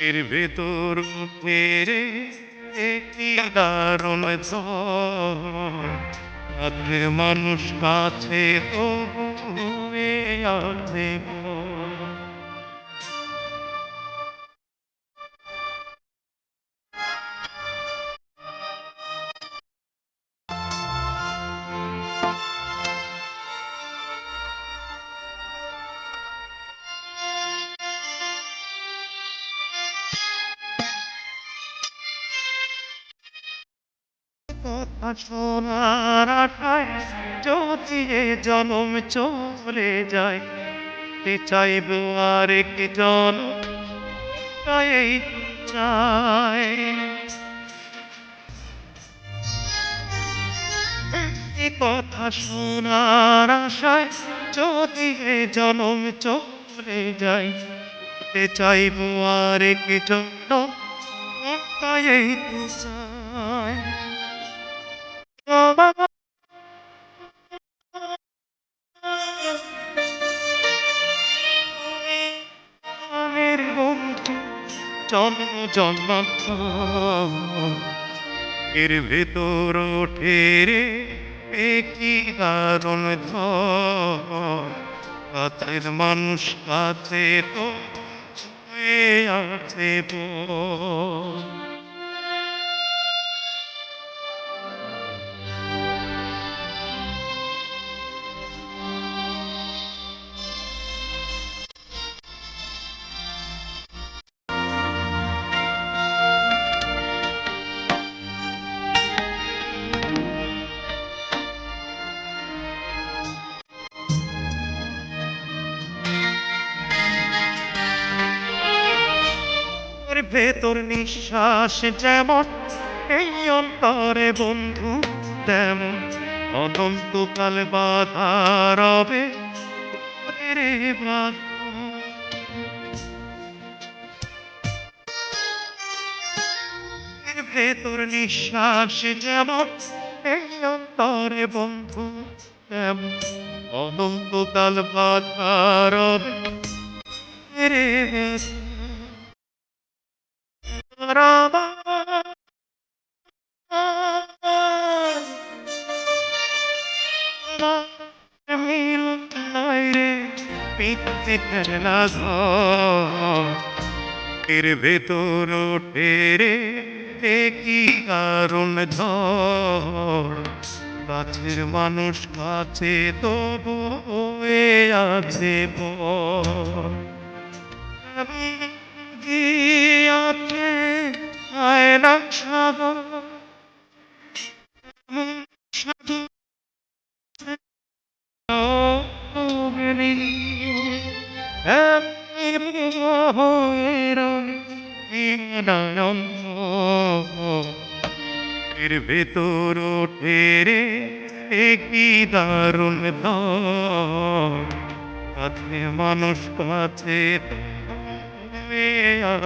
এর ভেতর ফেরে কারণ মানুষ কাছে আছে এ জনম চলে যায়, তে চাইব আর একটি জনম তাই চাই কথা শোনার আশায় যদি জনম চলে যায়, তে চাইব আর একটি জনম, তাই চাই। জন্ম জন্মান্তর। এর ভেতর ওঠে রে একই কারণ কাছের মানুষ কাছে তো আছে ভেতর নিঃশ্বাস যেমন, এই অন্তরে বন্ধু তেমন। অনন্তকাল বাধা রবে রে ভেতর নিঃশ্বাস যেমন, এই অন্তরে বন্ধু তেমন। অনন্তকাল বাধা রবে রে মিল ভেতর ওঠে রে কি কারণ কাছের মানুষ কাছে তো বয়ে আছে গিয়াছে আয়না সাগর এর ভেতর রে একটি দারুণ দর কাছে মানুষ কাছে